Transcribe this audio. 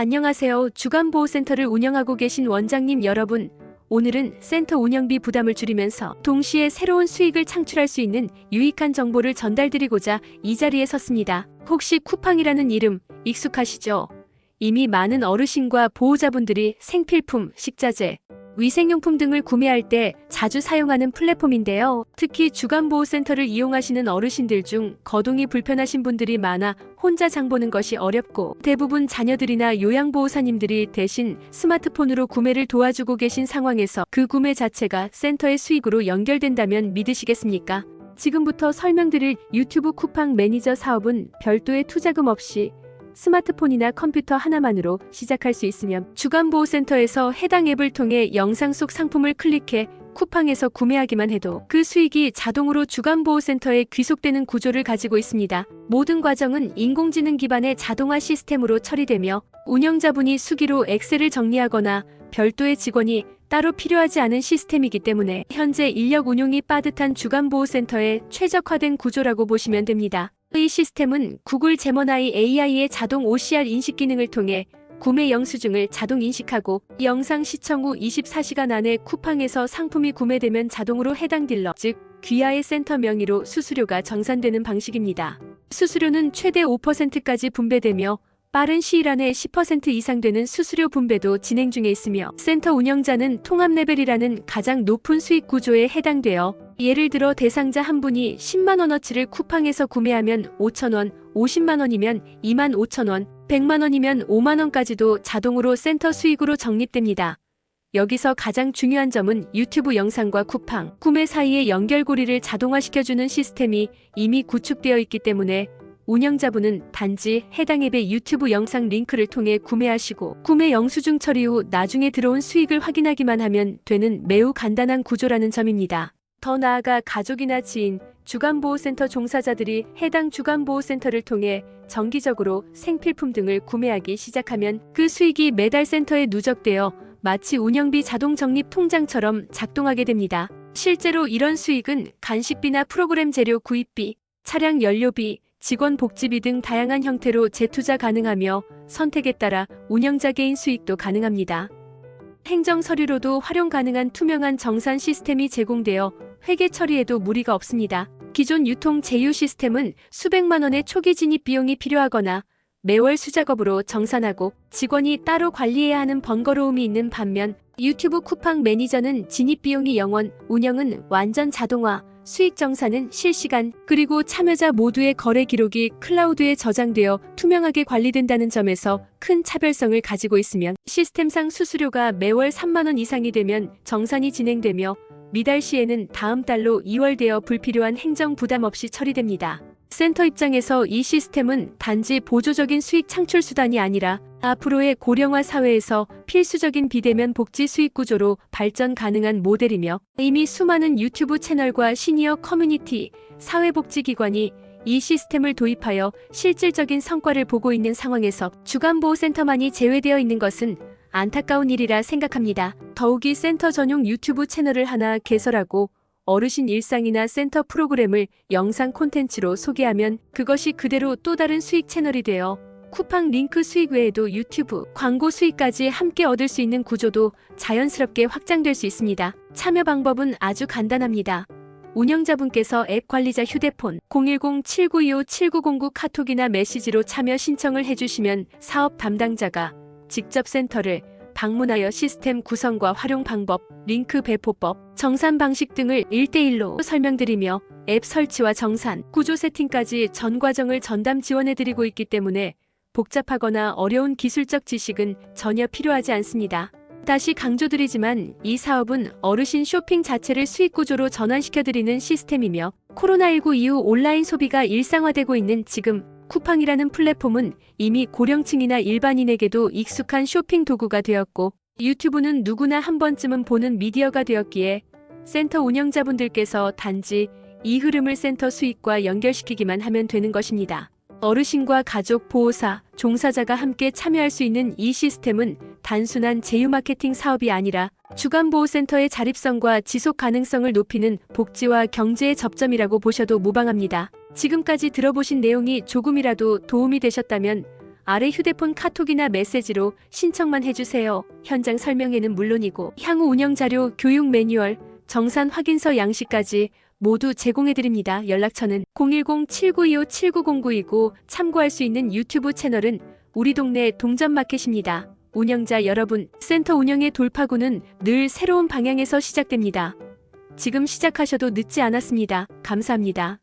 안녕하세요. 주간보호센터를 운영하고 계신 원장님 여러분. 오늘은 센터 운영비 부담을 줄이면서 동시에 새로운 수익을 창출할 수 있는 유익한 정보를 전달드리고자 이 자리에 섰습니다. 혹시 쿠팡이라는 이름 익숙하시죠? 이미 많은 어르신과 보호자분들이 생필품, 식자재, 위생용품 등을 구매할 때 자주 사용하는 플랫폼인데요. 특히 주간보호센터를 이용하시는 어르신들 중 거동이 불편하신 분들이 많아 혼자 장보는 것이 어렵고 대부분 자녀들이나 요양보호사님들이 대신 스마트폰으로 구매를 도와주고 계신 상황에서 그 구매 자체가 센터의 수익으로 연결된다면 믿으시겠습니까? 지금부터 설명드릴 유튜브 쿠팡 매니저 사업은 별도의 투자금 없이 스마트폰이나 컴퓨터 하나만으로 시작할 수 있으며 주간보호센터에서 해당 앱을 통해 영상 속 상품을 클릭해 쿠팡에서 구매하기만 해도 그 수익이 자동으로 주간보호센터에 귀속되는 구조를 가지고 있습니다. 모든 과정은 인공지능 기반의 자동화 시스템으로 처리되며 운영자분이 수기로 엑셀을 정리하거나 별도의 직원이 따로 필요하지 않은 시스템이기 때문에 현재 인력 운용이 빠듯한 주간보호센터의 최적화된 구조라고 보시면 됩니다. 이 시스템은 구글 제머나이 AI의 자동 OCR 인식 기능을 통해 구매 영수증을 자동 인식하고 영상 시청 후 24시간 안에 쿠팡에서 상품이 구매되면 자동으로 해당 딜러, 즉 귀하의 센터 명의로 수수료가 정산되는 방식입니다. 수수료는 최대 5%까지 분배되며 빠른 시일 안에 10% 이상 되는 수수료 분배도 진행 중에 있으며 센터 운영자는 통합 레벨이라는 가장 높은 수익 구조에 해당되어 예를 들어 대상자 한 분이 10만 원어치를 쿠팡에서 구매하면 5천 원, 50만 원이면 2만 5천 원, 100만 원이면 5만 원까지도 자동으로 센터 수익으로 적립됩니다. 여기서 가장 중요한 점은 유튜브 영상과 쿠팡, 구매 사이의 연결고리를 자동화시켜주는 시스템이 이미 구축되어 있기 때문에 운영자분은 단지 해당 앱의 유튜브 영상 링크를 통해 구매하시고 구매 영수증 처리 후 나중에 들어온 수익을 확인하기만 하면 되는 매우 간단한 구조라는 점입니다. 더 나아가 가족이나 지인, 주간보호센터 종사자들이 해당 주간보호센터를 통해 정기적으로 생필품 등을 구매하기 시작하면 그 수익이 매달 센터에 누적되어 마치 운영비 자동 적립 통장처럼 작동하게 됩니다. 실제로 이런 수익은 간식비나 프로그램 재료 구입비, 차량 연료비, 직원 복지비 등 다양한 형태로 재투자 가능하며 선택에 따라 운영자 개인 수익도 가능합니다. 행정 서류로도 활용 가능한 투명한 정산 시스템이 제공되어 회계 처리에도 무리가 없습니다. 기존 유통 제휴 시스템은 수백만 원의 초기 진입 비용이 필요하거나 매월 수작업으로 정산하고 직원이 따로 관리해야 하는 번거로움이 있는 반면 유튜브 쿠팡 매니저는 진입 비용이 0원, 운영은 완전 자동화, 수익 정산은 실시간, 그리고 참여자 모두의 거래 기록이 클라우드에 저장되어 투명하게 관리된다는 점에서 큰 차별성을 가지고 있으면 시스템상 수수료가 매월 3만원 이상이 되면 정산이 진행되며 미달 시에는 다음 달로 2월되어 불필요한 행정 부담 없이 처리됩니다. 센터 입장에서 이 시스템은 단지 보조적인 수익 창출 수단이 아니라 앞으로의 고령화 사회에서 필수적인 비대면 복지 수익 구조로 발전 가능한 모델이며 이미 수많은 유튜브 채널과 시니어 커뮤니티, 사회복지기관이 이 시스템을 도입하여 실질적인 성과를 보고 있는 상황에서 주간보호센터만이 제외되어 있는 것은 안타까운 일이라 생각합니다. 더욱이 센터 전용 유튜브 채널을 하나 개설하고 어르신 일상이나 센터 프로그램을 영상 콘텐츠로 소개하면 그것이 그대로 또 다른 수익 채널이 되어 쿠팡 링크 수익 외에도 유튜브 광고 수익까지 함께 얻을 수 있는 구조도 자연스럽게 확장될 수 있습니다. 참여 방법은 아주 간단합니다. 운영자분께서 앱 관리자 휴대폰 010-7925-7909 카톡이나 메시지로 참여 신청을 해주시면 사업 담당자가 직접 센터를 방문하여 시스템 구성과 활용 방법, 링크 배포법, 정산 방식 등을 1대1로 설명드리며 앱 설치와 정산, 구조 세팅까지 전 과정을 전담 지원해드리고 있기 때문에 복잡하거나 어려운 기술적 지식은 전혀 필요하지 않습니다. 다시 강조드리지만 이 사업은 어르신 쇼핑 자체를 수익 구조로 전환시켜드리는 시스템이며 코로나19 이후 온라인 소비가 일상화되고 있는 지금 쿠팡이라는 플랫폼은 이미 고령층이나 일반인에게도 익숙한 쇼핑 도구가 되었고 유튜브는 누구나 한 번쯤은 보는 미디어가 되었기에 센터 운영자분들께서 단지 이 흐름을 센터 수익과 연결시키기만 하면 되는 것입니다. 어르신과 가족, 보호사, 종사자가 함께 참여할 수 있는 이 시스템은 단순한 제휴 마케팅 사업이 아니라 주간보호센터의 자립성과 지속 가능성을 높이는 복지와 경제의 접점이라고 보셔도 무방합니다. 지금까지 들어보신 내용이 조금이라도 도움이 되셨다면 아래 휴대폰 카톡이나 메시지로 신청만 해주세요. 현장 설명회는 물론이고 향후 운영 자료, 교육 매뉴얼, 정산 확인서 양식까지 모두 제공해드립니다. 연락처는 010-7925-7909이고 참고할 수 있는 유튜브 채널은 우리 동네 동전마켓입니다. 운영자 여러분, 센터 운영의 돌파구는 늘 새로운 방향에서 시작됩니다. 지금 시작하셔도 늦지 않았습니다. 감사합니다.